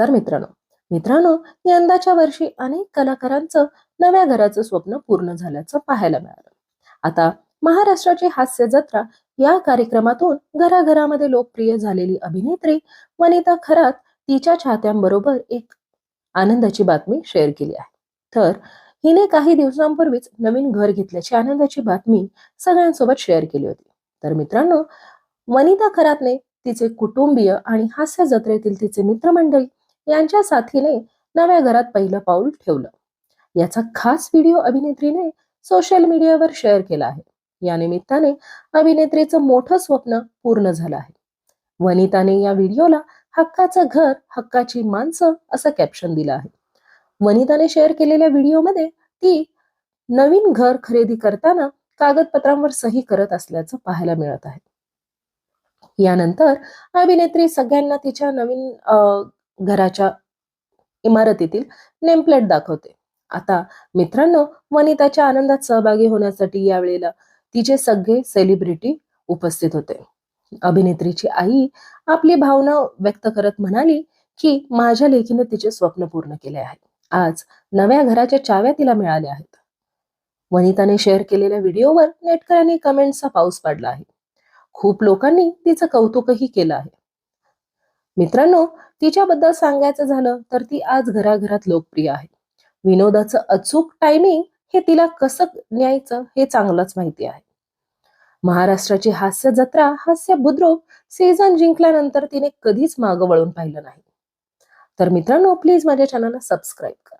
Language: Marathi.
नमस्कार मित्रांनो. मित्रांनो यंदाच्या वर्षी अनेक कलाकारांचं नव्या घराचं स्वप्न पूर्ण झाल्याचं पाहायला मिळालं. आता महाराष्ट्राची हास्य जत्रा या कार्यक्रमातून घराघरामध्ये लोकप्रिय झालेली अभिनेत्री वनिता खरात तिच्या चाहत्यांबरोबर एक आनंदाची बातमी शेअर केली आहे. तर हिने काही दिवसांपूर्वीच नवीन घर घेतल्याची आनंदाची बातमी सगळ्यांसोबत शेअर केली होती. तर मित्रांनो वनिता खरातने तिचे कुटुंबीय आणि हास्य जत्रेतील तिचे मित्रमंडळी यांच्या साथीने नव्या घरात पहिलं पाऊल ठेवलं. याचा खास व्हिडिओ अभिनेत्रीने सोशल मीडियावर शेअर केला आहे. या निमित्ताने अभिनेत्रीचं मोठं स्वप्न पूर्ण झालं आहे. वनिताने या व्हिडिओला हक्काचं घर हक्काची माणसं असं कॅप्शन दिलं आहे. वनिताने शेअर केलेल्या व्हिडिओमध्ये ती नवीन घर खरेदी करताना कागदपत्रांवर सही करत असल्याचं पाहायला मिळत आहे. यानंतर अभिनेत्री सगळ्यांना तिच्या नवीन घराच्या इमारतीतील नेमप्लेट दाखवते. आता मित्रांनो वनिताच्या आनंदात सहभागी होण्यासाठी यावेळेला तिचे सगळे सेलिब्रिटी उपस्थित होते. अभिनेत्रीची आई आपली भावना व्यक्त करत म्हणाली की माझ्या लेखीने तिचे स्वप्न पूर्ण केले आहे. आज नव्या घराच्या चाव्या तिला मिळाल्या आहेत. वनिताने शेअर केलेल्या व्हिडिओवर नेटकऱ्यांनी कमेंट्सचा पाऊस पडला आहे. खूप लोकांनी तिचं कौतुकही केलं आहे. मित्रांनो तिच्याबद्दल सांगायचं झालं तर ती आज घराघरात लोकप्रिय आहे. विनोदाचं अचूक टायमिंग हे तिला कसं न्यायचं हे चांगलंच माहिती आहे. महाराष्ट्राची हास्य जत्रा हास्य बुद्रुक सीझन जिंकल्यानंतर तिने कधीच मागं वळून पाहिलं नाही. तर मित्रांनो प्लीज माझ्या चॅनलला सबस्क्राईब करा.